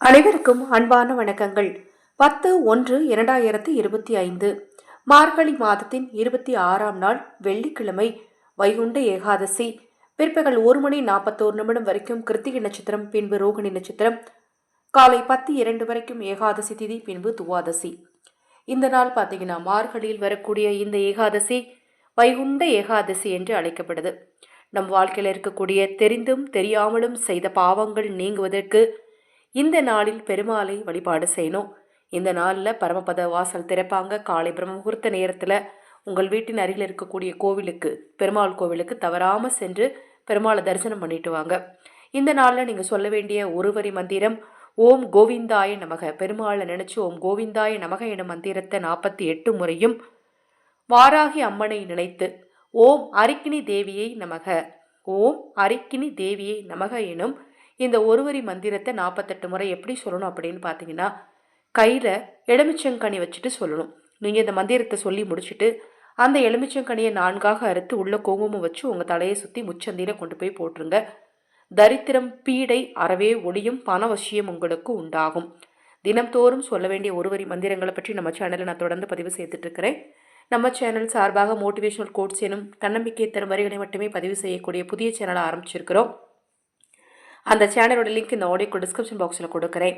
அனைவருக்கும் அன்பான வணக்கங்கள். பத்து ஒன்று இரண்டாயிரத்து இருபத்தி ஐந்து மார்கழி மாதத்தின் இருபத்தி ஆறாம் நாள் வெள்ளிக்கிழமை வைகுண்ட ஏகாதசி. பிற்பகல் ஒரு மணி நாற்பத்தோரு நிமிடம் வரைக்கும் கிருத்திகை நட்சத்திரம் பின்பு ரோகிணி நட்சத்திரம். காலை பத்து இரண்டு வரைக்கும் ஏகாதசி திதி பின்பு துவாதசி. இந்த நாள் பார்த்தீங்கன்னா மார்கழியில் வரக்கூடிய இந்த ஏகாதசி வைகுண்ட ஏகாதசி என்று அழைக்கப்படுது. நம் வாழ்க்கையில் இருக்கக்கூடிய தெரிந்தும் தெரியாமலும் செய்த பாவங்கள் நீங்குவதற்கு இந்த நாளில் பெருமாளை வழிபாடு செய்யணும். இந்த நாளில் பரமபத வாசல் திறப்பாங்க. காலை பிரம்ம முகூர்த்த நேரத்தில் உங்கள் வீட்டின் அருகில் இருக்கக்கூடிய கோவிலுக்கு பெருமாள் கோவிலுக்கு தவறாமல் சென்று பெருமாளை தரிசனம் பண்ணிட்டு வாங்க. இந்த நாளில் நீங்கள் சொல்ல வேண்டிய ஒருவரி மந்திரம் ஓம் கோவிந்தாய நமக. பெருமாளை நினச்சி ஓம் கோவிந்தாய நமக எனும் மந்திரத்தை நாற்பத்தி எட்டு முறையும் வாராகி அம்மனை நினைத்து ஓம் அரிக்கினி தேவியை நமக. ஓம் அரிக்கினி தேவியை நமக எனும் இந்த ஒருவரி மந்திரத்தை நாற்பத்தெட்டு முறை எப்படி சொல்லணும் அப்படின்னு பார்த்தீங்கன்னா கையில் எலுமிச்சங்கனி வச்சுட்டு சொல்லணும். நீங்கள் இந்த மந்திரத்தை சொல்லி முடிச்சுட்டு அந்த எலுமிச்சங்கனியை நான்காக அறுத்து உள்ள குங்குமம் வச்சு உங்கள் தலையை சுற்றி முச்சந்தியில் கொண்டு போய் போட்டுருங்க. தரித்திரம் பீடை அறவே ஒளியும் பணவசியம் உங்களுக்கு உண்டாகும். தினம்தோறும் சொல்ல வேண்டிய ஒருவரி மந்திரங்களை பற்றி நம்ம சேனலில் நான் தொடர்ந்து பதிவு செய்துட்டு இருக்கிறேன். நம்ம சேனல் சார்பாக மோட்டிவேஷனல் கோட்ஸ் எனும் தன்னம்பிக்கை தரும் வரிகளை மட்டுமே பதிவு செய்யக்கூடிய புதிய சேனலை ஆரம்பிச்சிருக்கிறோம். அந்த சேனலோட லிங்க் இந்த ஆடியோக்கு டிஸ்கிரிப்ஷன் பாக்ஸில் கொடுக்குறேன்.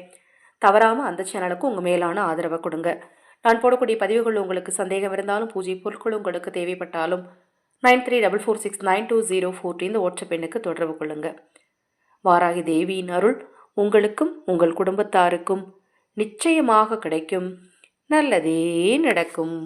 தவறாமல் அந்த சேனலுக்கு உங்கள் மேலான ஆதரவை கொடுங்க. நான் போடக்கூடிய பதிவுகள் உங்களுக்கு சந்தேகம் இருந்தாலும் பூஜை பொருட்கள் உங்களுக்கு தேவைப்பட்டாலும் nine three double four six nine two zero four இந்த வாட்ஸ்அப் எண்ணுக்கு தொடர்பு கொள்ளுங்க. வாராகி தேவியின் அருள் உங்களுக்கும் உங்கள் குடும்பத்தாருக்கும் நிச்சயமாக கிடைக்கும். நல்லதே நடக்கும்.